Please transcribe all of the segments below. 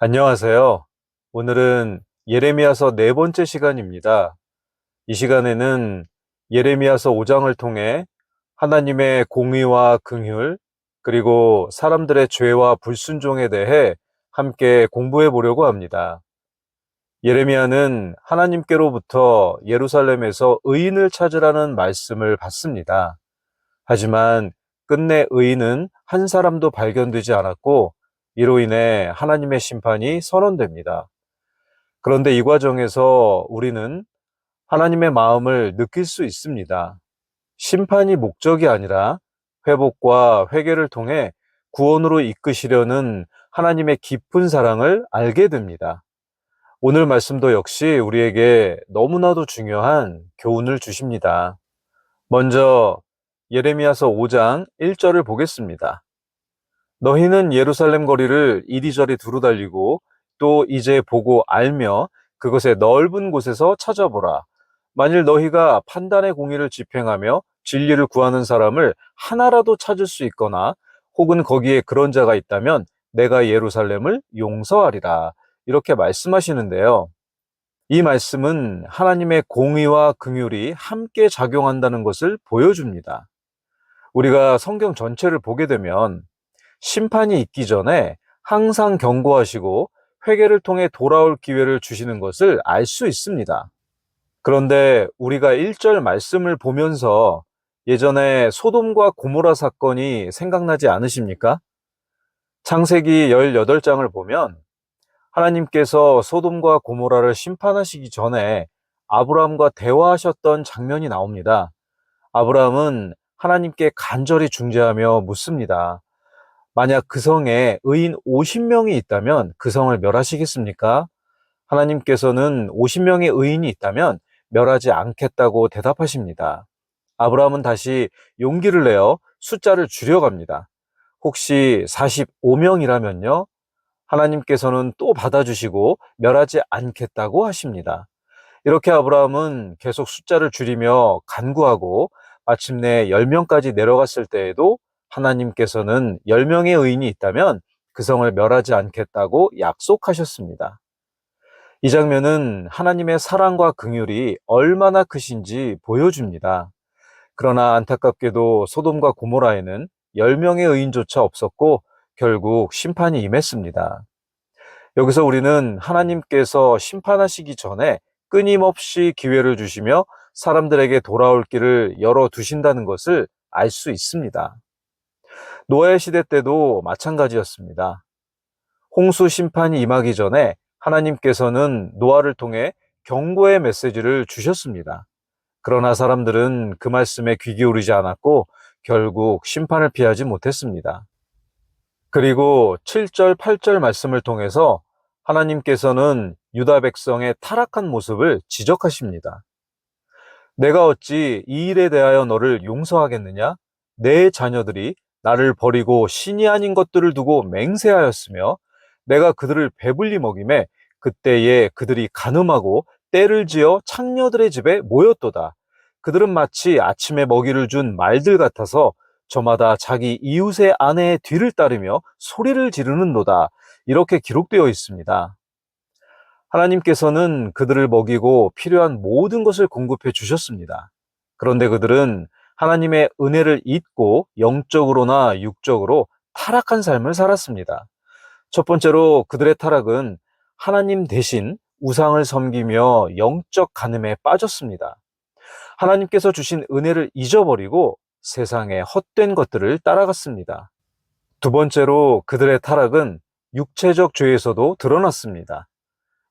안녕하세요. 오늘은 예레미야서 네 번째 시간입니다. 이 시간에는 예레미야서 5장을 통해 하나님의 공의와 긍휼, 그리고 사람들의 죄와 불순종에 대해 함께 공부해 보려고 합니다. 예레미야는 하나님께로부터 예루살렘에서 의인을 찾으라는 말씀을 받습니다. 하지만 끝내 의인은 한 사람도 발견되지 않았고 이로 인해 하나님의 심판이 선언됩니다. 그런데 이 과정에서 우리는 하나님의 마음을 느낄 수 있습니다. 심판이 목적이 아니라 회복과 회개를 통해 구원으로 이끄시려는 하나님의 깊은 사랑을 알게 됩니다. 오늘 말씀도 역시 우리에게 너무나도 중요한 교훈을 주십니다. 먼저 예레미야서 5장 1절을 보겠습니다. 너희는 예루살렘 거리를 이리저리 두루 달리고 또 이제 보고 알며 그것의 넓은 곳에서 찾아보라. 만일 너희가 판단의 공의를 집행하며 진리를 구하는 사람을 하나라도 찾을 수 있거나 혹은 거기에 그런 자가 있다면 내가 예루살렘을 용서하리라. 이렇게 말씀하시는데요. 이 말씀은 하나님의 공의와 긍휼이 함께 작용한다는 것을 보여줍니다. 우리가 성경 전체를 보게 되면 심판이 있기 전에 항상 경고하시고 회개를 통해 돌아올 기회를 주시는 것을 알 수 있습니다. 그런데 우리가 1절 말씀을 보면서 예전에 소돔과 고모라 사건이 생각나지 않으십니까? 창세기 18장을 보면 하나님께서 소돔과 고모라를 심판하시기 전에 아브라함과 대화하셨던 장면이 나옵니다. 아브라함은 하나님께 간절히 중재하며 묻습니다. 만약 그 성에 의인 50명이 있다면 그 성을 멸하시겠습니까? 하나님께서는 50명의 의인이 있다면 멸하지 않겠다고 대답하십니다. 아브라함은 다시 용기를 내어 숫자를 줄여갑니다. 혹시 45명이라면요? 하나님께서는 또 받아주시고 멸하지 않겠다고 하십니다. 이렇게 아브라함은 계속 숫자를 줄이며 간구하고 마침내 10명까지 내려갔을 때에도 하나님께서는 10명의 의인이 있다면 그 성을 멸하지 않겠다고 약속하셨습니다. 이 장면은 하나님의 사랑과 긍휼이 얼마나 크신지 보여줍니다. 그러나 안타깝게도 소돔과 고모라에는 10명의 의인조차 없었고 결국 심판이 임했습니다. 여기서 우리는 하나님께서 심판하시기 전에 끊임없이 기회를 주시며 사람들에게 돌아올 길을 열어 두신다는 것을 알 수 있습니다. 노예 시대 때도 마찬가지였습니다. 홍수 심판이 임하기 전에 하나님께서는 노아를 통해 경고의 메시지를 주셨습니다. 그러나 사람들은 그 말씀에 귀 기울이지 않았고 결국 심판을 피하지 못했습니다. 그리고 7절, 8절 말씀을 통해서 하나님께서는 유다 백성의 타락한 모습을 지적하십니다. 내가 어찌 이 일에 대하여 너를 용서하겠느냐? 내 자녀들이 나를 버리고 신이 아닌 것들을 두고 맹세하였으며 내가 그들을 배불리 먹임에 그때에 그들이 가늠하고 때를 지어 창녀들의 집에 모였도다. 그들은 마치 아침에 먹이를 준 말들 같아서 저마다 자기 이웃의 아내의 뒤를 따르며 소리를 지르는도다. 이렇게 기록되어 있습니다. 하나님께서는 그들을 먹이고 필요한 모든 것을 공급해 주셨습니다. 그런데 그들은 하나님의 은혜를 잊고 영적으로나 육적으로 타락한 삶을 살았습니다. 첫 번째로 그들의 타락은 하나님 대신 우상을 섬기며 영적 간음에 빠졌습니다. 하나님께서 주신 은혜를 잊어버리고 세상의 헛된 것들을 따라갔습니다. 두 번째로 그들의 타락은 육체적 죄에서도 드러났습니다.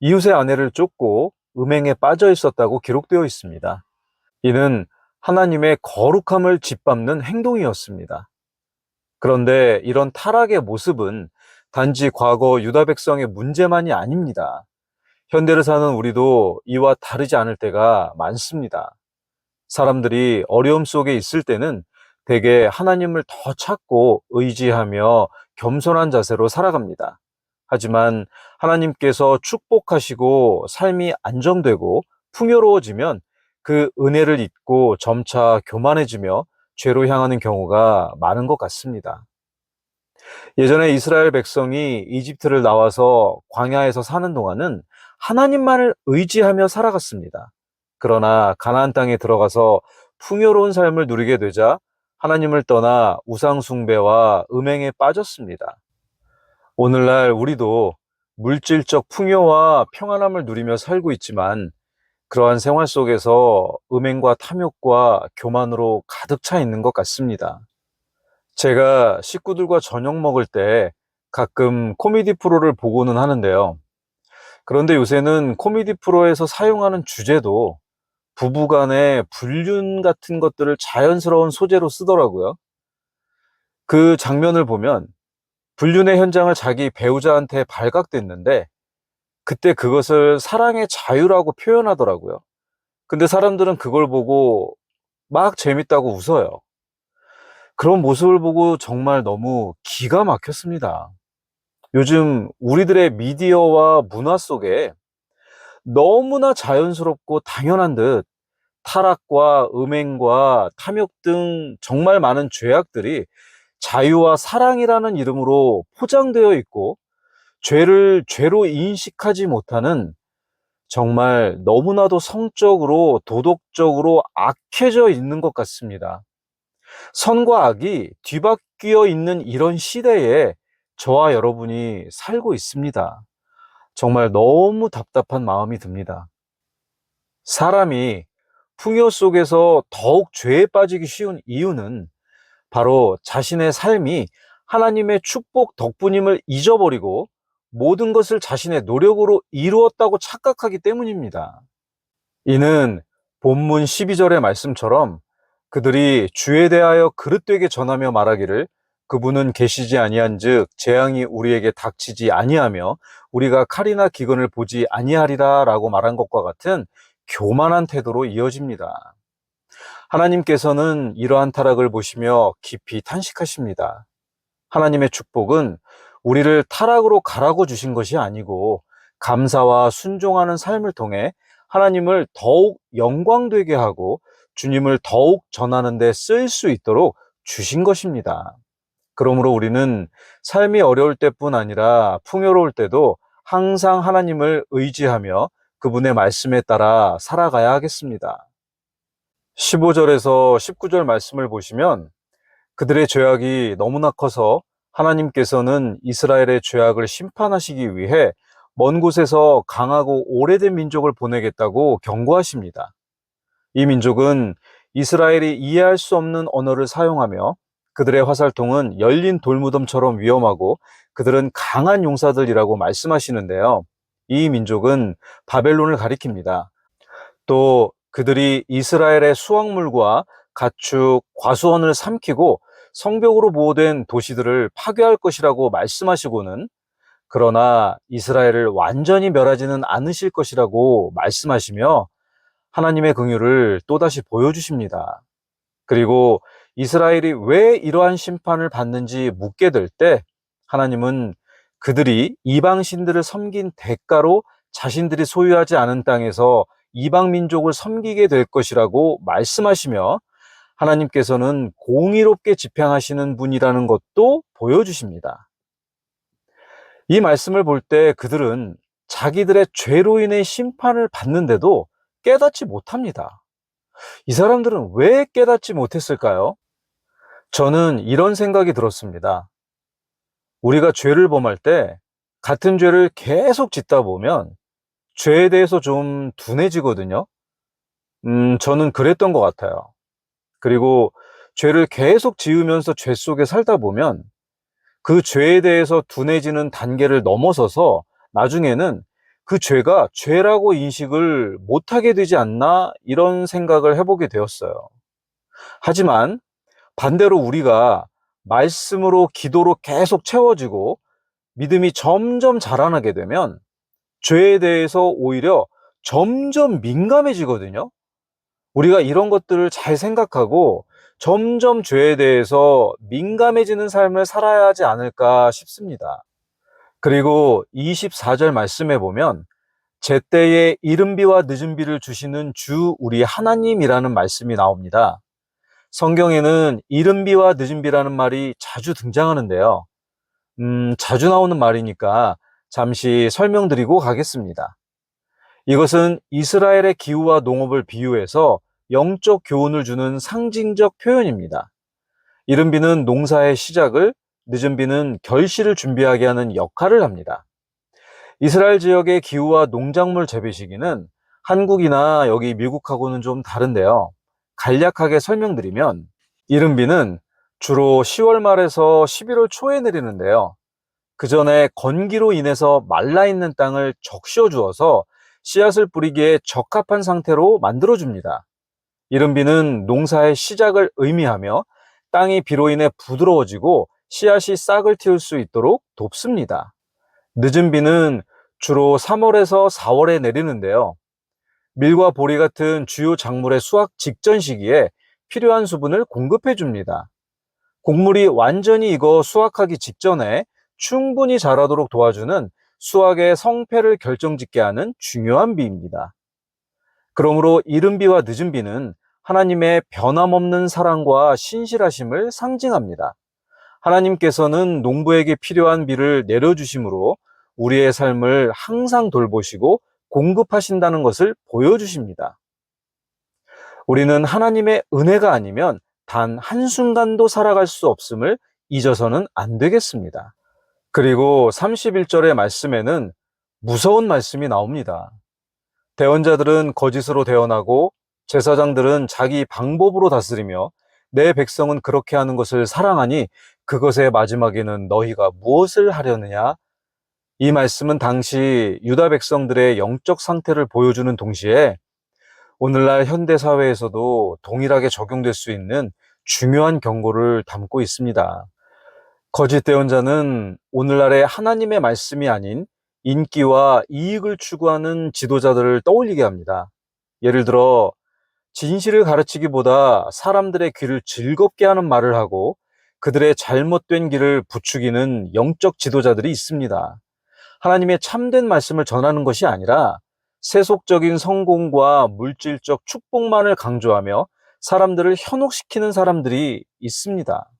이웃의 아내를 쫓고 음행에 빠져 있었다고 기록되어 있습니다. 이는 하나님의 거룩함을 짓밟는 행동이었습니다. 그런데 이런 타락의 모습은 단지 과거 유다 백성의 문제만이 아닙니다. 현대를 사는 우리도 이와 다르지 않을 때가 많습니다. 사람들이 어려움 속에 있을 때는 대개 하나님을 더 찾고 의지하며 겸손한 자세로 살아갑니다. 하지만 하나님께서 축복하시고 삶이 안정되고 풍요로워지면 그 은혜를 잊고 점차 교만해지며 죄로 향하는 경우가 많은 것 같습니다. 예전에 이스라엘 백성이 이집트를 나와서 광야에서 사는 동안은 하나님만을 의지하며 살아갔습니다. 그러나 가나안 땅에 들어가서 풍요로운 삶을 누리게 되자 하나님을 떠나 우상 숭배와 음행에 빠졌습니다. 오늘날 우리도 물질적 풍요와 평안함을 누리며 살고 있지만 그러한 생활 속에서 음행과 탐욕과 교만으로 가득 차 있는 것 같습니다. 제가 식구들과 저녁 먹을 때 가끔 코미디 프로를 보고는 하는데요. 그런데 요새는 코미디 프로에서 사용하는 주제도 부부 간의 불륜 같은 것들을 자연스러운 소재로 쓰더라고요. 그 장면을 보면 불륜의 현장을 자기 배우자한테 발각됐는데 그때 그것을 사랑의 자유라고 표현하더라고요. 근데 사람들은 그걸 보고 막 재밌다고 웃어요. 그런 모습을 보고 정말 너무 기가 막혔습니다. 요즘 우리들의 미디어와 문화 속에 너무나 자연스럽고 당연한 듯 타락과 음행과 탐욕 등 정말 많은 죄악들이 자유와 사랑이라는 이름으로 포장되어 있고 죄를 죄로 인식하지 못하는 정말 너무나도 성적으로 도덕적으로 악해져 있는 것 같습니다. 선과 악이 뒤바뀌어 있는 이런 시대에 저와 여러분이 살고 있습니다. 정말 너무 답답한 마음이 듭니다. 사람이 풍요 속에서 더욱 죄에 빠지기 쉬운 이유는 바로 자신의 삶이 하나님의 축복 덕분임을 잊어버리고 모든 것을 자신의 노력으로 이루었다고 착각하기 때문입니다. 이는 본문 12절의 말씀처럼 그들이 주에 대하여 그릇되게 전하며 말하기를 그분은 계시지 아니한즉 재앙이 우리에게 닥치지 아니하며 우리가 칼이나 기근을 보지 아니하리라라고 말한 것과 같은 교만한 태도로 이어집니다. 하나님께서는 이러한 타락을 보시며 깊이 탄식하십니다. 하나님의 축복은 우리를 타락으로 가라고 주신 것이 아니고 감사와 순종하는 삶을 통해 하나님을 더욱 영광되게 하고 주님을 더욱 전하는 데쓸수 있도록 주신 것입니다. 그러므로 우리는 삶이 어려울 때뿐 아니라 풍요로울 때도 항상 하나님을 의지하며 그분의 말씀에 따라 살아가야 하겠습니다. 15절에서 19절 말씀을 보시면 그들의 죄악이 너무나 커서 하나님께서는 이스라엘의 죄악을 심판하시기 위해 먼 곳에서 강하고 오래된 민족을 보내겠다고 경고하십니다. 이 민족은 이스라엘이 이해할 수 없는 언어를 사용하며 그들의 화살통은 열린 돌무덤처럼 위험하고 그들은 강한 용사들이라고 말씀하시는데요. 이 민족은 바벨론을 가리킵니다. 또 그들이 이스라엘의 수확물과 가축, 과수원을 삼키고 성벽으로 보호된 도시들을 파괴할 것이라고 말씀하시고는 그러나 이스라엘을 완전히 멸하지는 않으실 것이라고 말씀하시며 하나님의 긍휼을 또다시 보여주십니다. 그리고 이스라엘이 왜 이러한 심판을 받는지 묻게 될 때 하나님은 그들이 이방신들을 섬긴 대가로 자신들이 소유하지 않은 땅에서 이방 민족을 섬기게 될 것이라고 말씀하시며 하나님께서는 공의롭게 집행하시는 분이라는 것도 보여주십니다. 이 말씀을 볼 때 그들은 자기들의 죄로 인해 심판을 받는데도 깨닫지 못합니다. 이 사람들은 왜 깨닫지 못했을까요? 저는 이런 생각이 들었습니다. 우리가 죄를 범할 때 같은 죄를 계속 짓다 보면 죄에 대해서 좀 둔해지거든요. 음, 저는 그랬던 것 같아요. 그리고 죄를 계속 지으면서 죄 속에 살다 보면 그 죄에 대해서 둔해지는 단계를 넘어서서 나중에는 그 죄가 죄라고 인식을 못하게 되지 않나 이런 생각을 해보게 되었어요. 하지만 반대로 우리가 말씀으로 기도로 계속 채워지고 믿음이 점점 자라나게 되면 죄에 대해서 오히려 점점 민감해지거든요. 우리가 이런 것들을 잘 생각하고 점점 죄에 대해서 민감해지는 삶을 살아야 하지 않을까 싶습니다. 그리고 24절 말씀에 보면 제때에 이른 비와 늦은 비를 주시는 주 우리 하나님이라는 말씀이 나옵니다. 성경에는 이른 비와 늦은 비라는 말이 자주 등장하는데요. 음, 자주 나오는 말이니까 잠시 설명드리고 가겠습니다. 이것은 이스라엘의 기후와 농업을 비유해서 영적 교훈을 주는 상징적 표현입니다. 이른 비는 농사의 시작을, 늦은 비는 결실을 준비하게 하는 역할을 합니다. 이스라엘 지역의 기후와 농작물 재배 시기는 한국이나 여기 미국하고는 좀 다른데요. 간략하게 설명드리면 이른 비는 주로 10월 말에서 11월 초에 내리는데요. 그 전에 건기로 인해서 말라 있는 땅을 적셔 주어서 씨앗을 뿌리기에 적합한 상태로 만들어 줍니다. 이른 비는 농사의 시작을 의미하며 땅이 비로 인해 부드러워지고 씨앗이 싹을 틔울 수 있도록 돕습니다. 늦은 비는 주로 3월에서 4월에 내리는데요. 밀과 보리 같은 주요 작물의 수확 직전 시기에 필요한 수분을 공급해 줍니다. 곡물이 완전히 익어 수확하기 직전에 충분히 자라도록 도와주는 수확의 성패를 결정짓게 하는 중요한 비입니다. 그러므로 이른 비와 늦은 비는 하나님의 변함없는 사랑과 신실하심을 상징합니다. 하나님께서는 농부에게 필요한 비를 내려주심으로 우리의 삶을 항상 돌보시고 공급하신다는 것을 보여주십니다. 우리는 하나님의 은혜가 아니면 단 한순간도 살아갈 수 없음을 잊어서는 안 되겠습니다. 그리고 31절의 말씀에는 무서운 말씀이 나옵니다. 대원자들은 거짓으로 대언하고 제사장들은 자기 방법으로 다스리며 내 백성은 그렇게 하는 것을 사랑하니 그것의 마지막에는 너희가 무엇을 하려느냐? 이 말씀은 당시 유다 백성들의 영적 상태를 보여주는 동시에 오늘날 현대 사회에서도 동일하게 적용될 수 있는 중요한 경고를 담고 있습니다. 거짓 대언자는 오늘날의 하나님의 말씀이 아닌 인기와 이익을 추구하는 지도자들을 떠올리게 합니다. 예를 들어 진실을 가르치기보다 사람들의 귀를 즐겁게 하는 말을 하고 그들의 잘못된 길을 부추기는 영적 지도자들이 있습니다. 하나님의 참된 말씀을 전하는 것이 아니라 세속적인 성공과 물질적 축복만을 강조하며 사람들을 현혹시키는 사람들이 있습니다.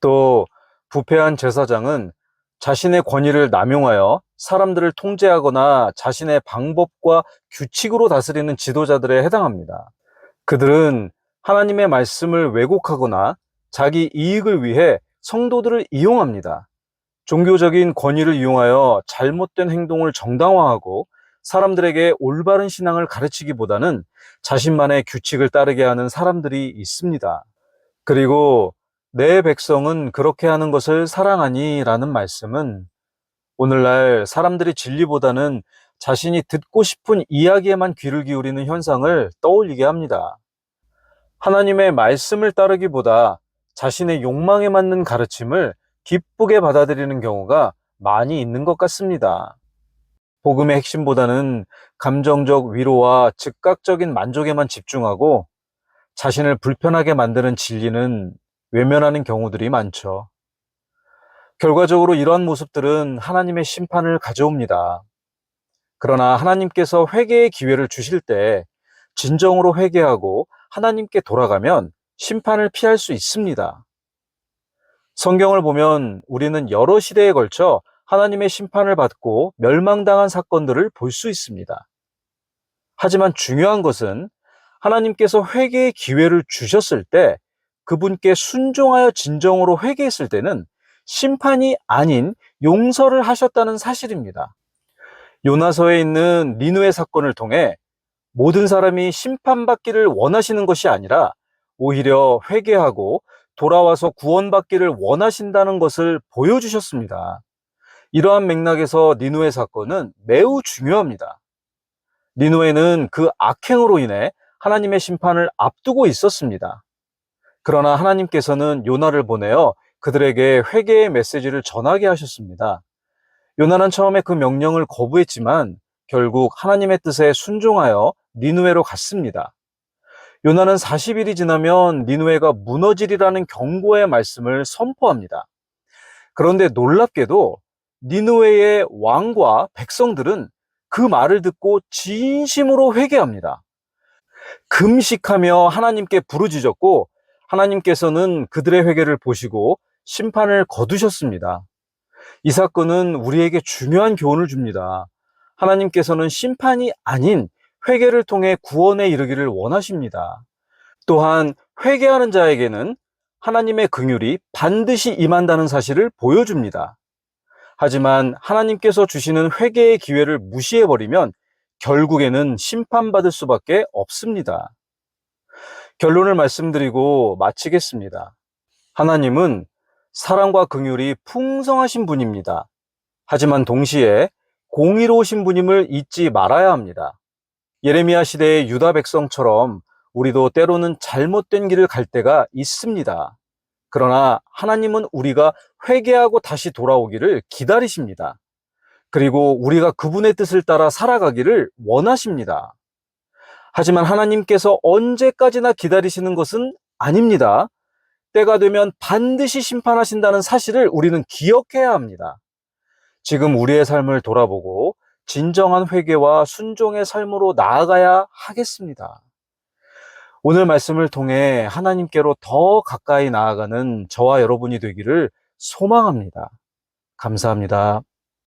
또 부패한 제사장은 자신의 권위를 남용하여 사람들을 통제하거나 자신의 방법과 규칙으로 다스리는 지도자들에 해당합니다. 그들은 하나님의 말씀을 왜곡하거나 자기 이익을 위해 성도들을 이용합니다. 종교적인 권위를 이용하여 잘못된 행동을 정당화하고 사람들에게 올바른 신앙을 가르치기보다는 자신만의 규칙을 따르게 하는 사람들이 있습니다. 그리고 내 백성은 그렇게 하는 것을 사랑하니 라는 말씀은 오늘날 사람들이 진리보다는 자신이 듣고 싶은 이야기에만 귀를 기울이는 현상을 떠올리게 합니다. 하나님의 말씀을 따르기보다 자신의 욕망에 맞는 가르침을 기쁘게 받아들이는 경우가 많이 있는 것 같습니다. 복음의 핵심보다는 감정적 위로와 즉각적인 만족에만 집중하고 자신을 불편하게 만드는 진리는 외면하는 경우들이 많죠. 결과적으로 이러한 모습들은 하나님의 심판을 가져옵니다. 그러나 하나님께서 회개의 기회를 주실 때 진정으로 회개하고 하나님께 돌아가면 심판을 피할 수 있습니다. 성경을 보면 우리는 여러 시대에 걸쳐 하나님의 심판을 받고 멸망당한 사건들을 볼 수 있습니다. 하지만 중요한 것은 하나님께서 회개의 기회를 주셨을 때 그분께 순종하여 진정으로 회개했을 때는 심판이 아닌 용서를 하셨다는 사실입니다. 요나서에 있는 니누의 사건을 통해 모든 사람이 심판받기를 원하시는 것이 아니라 오히려 회개하고 돌아와서 구원받기를 원하신다는 것을 보여주셨습니다. 이러한 맥락에서 니누의 사건은 매우 중요합니다. 니누에는 그 악행으로 인해 하나님의 심판을 앞두고 있었습니다. 그러나 하나님께서는 요나를 보내어 그들에게 회개의 메시지를 전하게 하셨습니다. 요나는 처음에 그 명령을 거부했지만 결국 하나님의 뜻에 순종하여 니누에로 갔습니다. 요나는 40일이 지나면 니누에가 무너지리라는 경고의 말씀을 선포합니다. 그런데 놀랍게도 니누에의 왕과 백성들은 그 말을 듣고 진심으로 회개합니다. 금식하며 하나님께 부르짖었고 하나님께서는 그들의 회개를 보시고 심판을 거두셨습니다. 이 사건은 우리에게 중요한 교훈을 줍니다. 하나님께서는 심판이 아닌 회개를 통해 구원에 이르기를 원하십니다. 또한 회개하는 자에게는 하나님의 긍휼이 반드시 임한다는 사실을 보여줍니다. 하지만 하나님께서 주시는 회개의 기회를 무시해 버리면 결국에는 심판받을 수밖에 없습니다. 결론을 말씀드리고 마치겠습니다. 하나님은 사랑과 긍휼이 풍성하신 분입니다. 하지만 동시에 공의로우신 분임을 잊지 말아야 합니다. 예레미야 시대의 유다 백성처럼 우리도 때로는 잘못된 길을 갈 때가 있습니다. 그러나 하나님은 우리가 회개하고 다시 돌아오기를 기다리십니다. 그리고 우리가 그분의 뜻을 따라 살아가기를 원하십니다. 하지만 하나님께서 언제까지나 기다리시는 것은 아닙니다. 때가 되면 반드시 심판하신다는 사실을 우리는 기억해야 합니다. 지금 우리의 삶을 돌아보고 진정한 회개와 순종의 삶으로 나아가야 하겠습니다. 오늘 말씀을 통해 하나님께로 더 가까이 나아가는 저와 여러분이 되기를 소망합니다. 감사합니다.